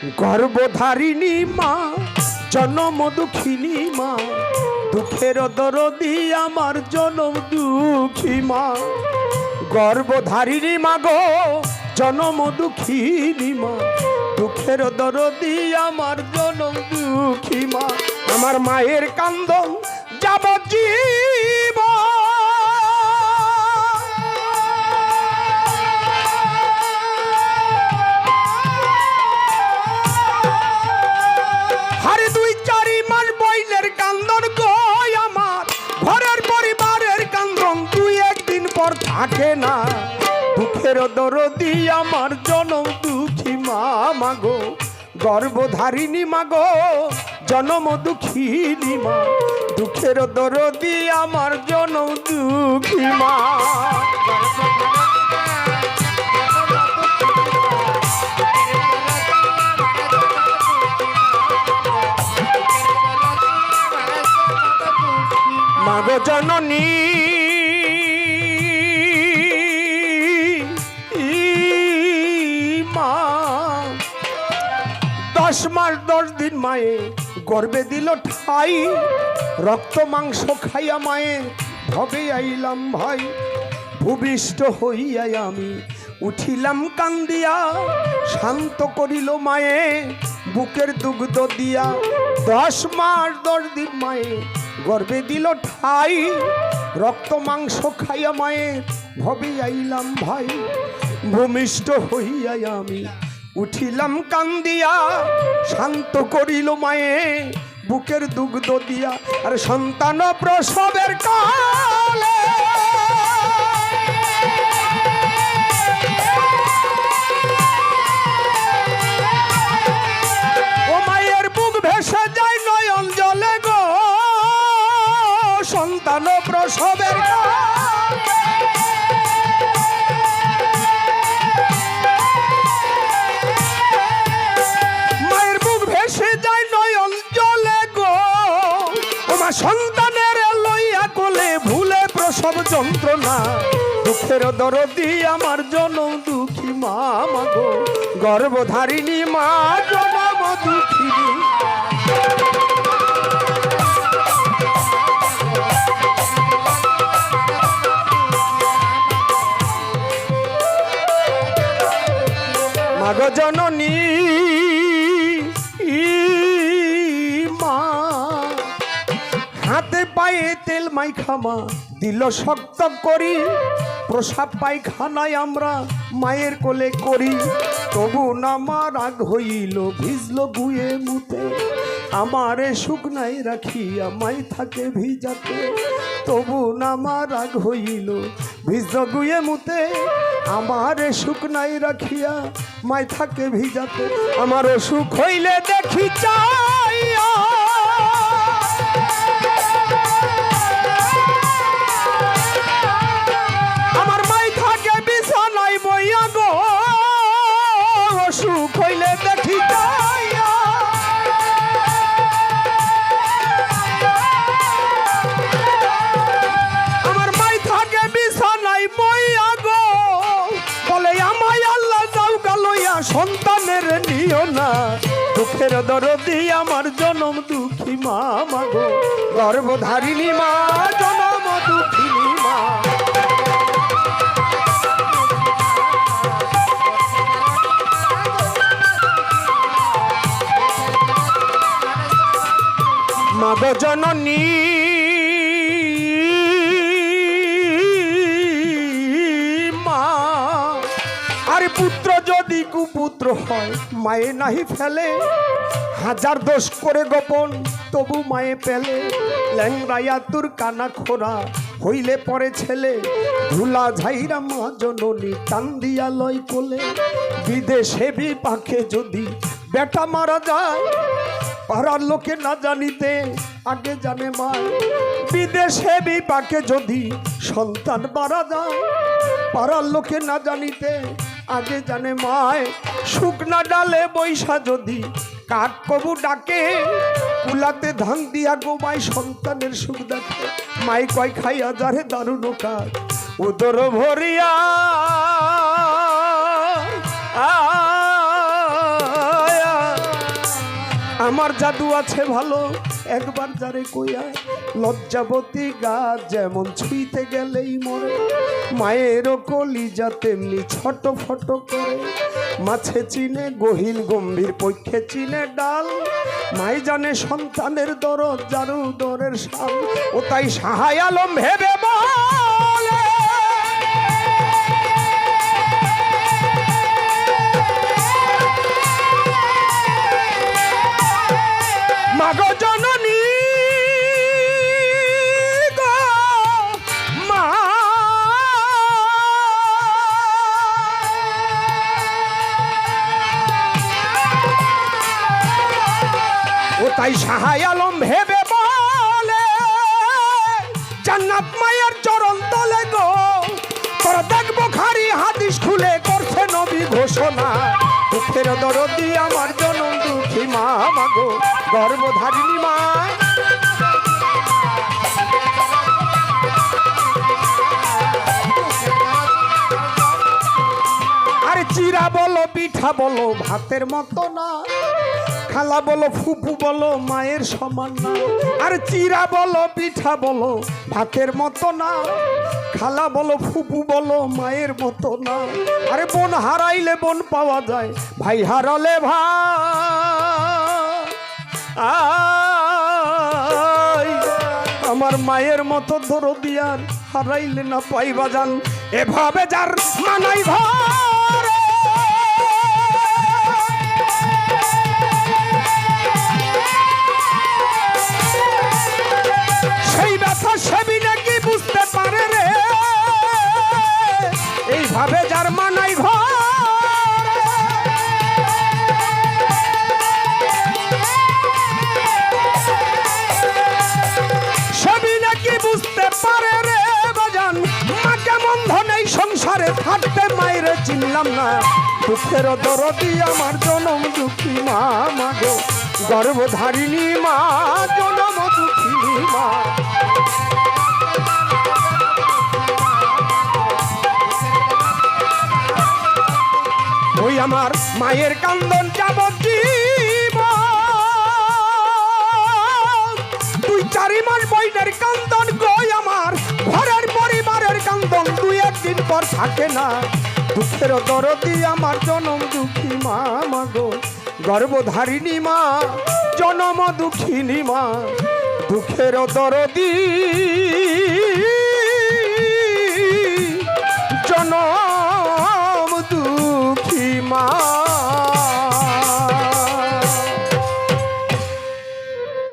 গর্ভধারিণী মা, জনম দুঃখিনী মা, দুঃখের দরদি আমার জনম দুঃখী মা। গর্ভধারিণী মা গো, জনম দুঃখিনী মা, দুঃখের দরদি আমার জনম দুঃখী মা। আমার মায়ের কান্দন যাবজ্জীব থাকে না। দুঃখের দরদি আমার জনম দুঃখী মা, মাগো। গর্ভধারিণী মাগো, জনম দুঃখিনী মা। দুঃখের দরদি আমার জনম দুঃখী মা। মাগো জননী দশ মাস, দশ দিন মায়ে গর্বে দিল ঠাই। রক্ত, মাংস খাইয়া মায়ে ভবে আইলাম ভাই। ভূমিষ্ঠ হইয়াই আমি উঠিলাম কান্দিয়া, শান্ত করিল মায়ে বুকের দুগ্ধ দিয়া। দশ মাস, দশ দিন মায়ে গর্বে দিল ঠাই। রক্ত, মাংস খাইয়া মায়ে ভবে আইলাম ভাই। ভূমিষ্ঠ হইয়াই আমি উঠিলাম কান্দিয়া, শান্ত করিল মায়ে, বুকের দুগ্ধ দিয়া। আর সন্তান প্রসবের কালে। ও মায়ের বুক ভেসে যায় নয়ন গো। সন্তান প্রসবের কালে। সন্তানের লইয়া কোলে ভুলে প্রসব যন্ত্রণা, দুঃখের দরদি আমার জনম দুঃখী মা মাগো গর্ভধারিণী মা, জনম দুঃখিনী মাগো জননী পায়ে তেল মাইখামা দিল শক্ত করি, প্রসাব পায়খানায় আমরা মায়ের কোলে করি। তবু নামা রাগ হইল, ভিজল গুয়ে মুতে। আমারে শুকনাই রাখিয়া মাই থাকে ভিজাতে। তবু নামা রাগ হইল, ভিজল গুয়ে মুতে। আমারে শুকনাই রাখিয়া মাই থাকে ভিজাতে। আমার অসুখ হইলে দেখি চাইয়া দুঃখের দরদি আমার জনম দুঃখী মা মাগো গর্ভধারিণী মা, জনম দুঃখিনী মা। মাগ জননী, মা। আরে পুত্র যদি কুপুত্র হয়, মায়ে নাহি ফেলে। হাজার দোষ করে গোপন, তবু মায়ে পেলে। ল্যাংরাইয়া তোর কানা খোরা, হইলে পরে ছেলে। ধুলা ঝাইরা মা জননী টান দিয়া লয় কোলে। বিদেশে বিপাকে যদি বেটা মারা যায়, পাড়ার লোকে না জানিতে আগে জানে মা বিদেশে বিপাকে যদি সন্তান মারা যায়, পাড়ার লোকে না জানিতে আগে জানে মায়, শুকনা ডালে বৈশা যদি কাক কবু ডাকে, কুলাতে ধান দিয়া গোমাই সন্তানের সুখ দেখে। মাই কয়, খাইয়া যারে দারুণ কাজ উদর ভরিয়া আমার জাদু আছে ভালো। একবার যারে কইয়া লজ্জাবতী গাছ যেমন ছুঁইতে গেলেই মরে। মায়েরও কলিজা তেমনি ছোট ফট করে। মাছে চিনে গহীন গম্ভীর পক্ষে চিনে ডাল। মাই জানে সন্তানের দরদ জারু দরের সাল। ও তাই সাহায় আলম ভেবে বলে মা। ও তাই সাহায় আলম ভেবে বলে, জান্নাত মায়ের চরণ তলে গো। তোর দেখব খারি হাদিস খুলে করছে নবী ঘোষণা। দুঃখের দরদি আমার জনম দুঃখী মা মাগো গর্বধারিণী মা। আরে চিরা বলো, পিঠা বলো, ভাতের মতো না। খালা বলো ফুপু বলো, মায়ের সমান না। আর চিরা বলো, পিঠা বলো, ভাতের মতো না। খালা বলো ফুপু বলো, মায়ের মতো না। আরে বোন হারাইলে বোন পাওয়া যায়, ভাই হারালে ভাই। আমার মায়ের মতো ধরো দিয়ার, হারাইলে না পাইবা যান এভাবে যার মানাই ভার থাকতে মায়ের চিনলাম না। দুঃখের দরদি আমার জনম দুঃখী মা মাগো গর্ভধারিণী মা, জনম দুঃখী মা। ওই আমার মায়ের কান্দন যাবজ্জীব দুই চারি মাস বইনের কান্দন পর থাকে না। দুঃখের দরদি আমার জনম দুঃখী মা মাগো গর্বধারিণী মা, জনম দুঃখিনী মা। দুঃখের দরদি জনম দুঃখী মা।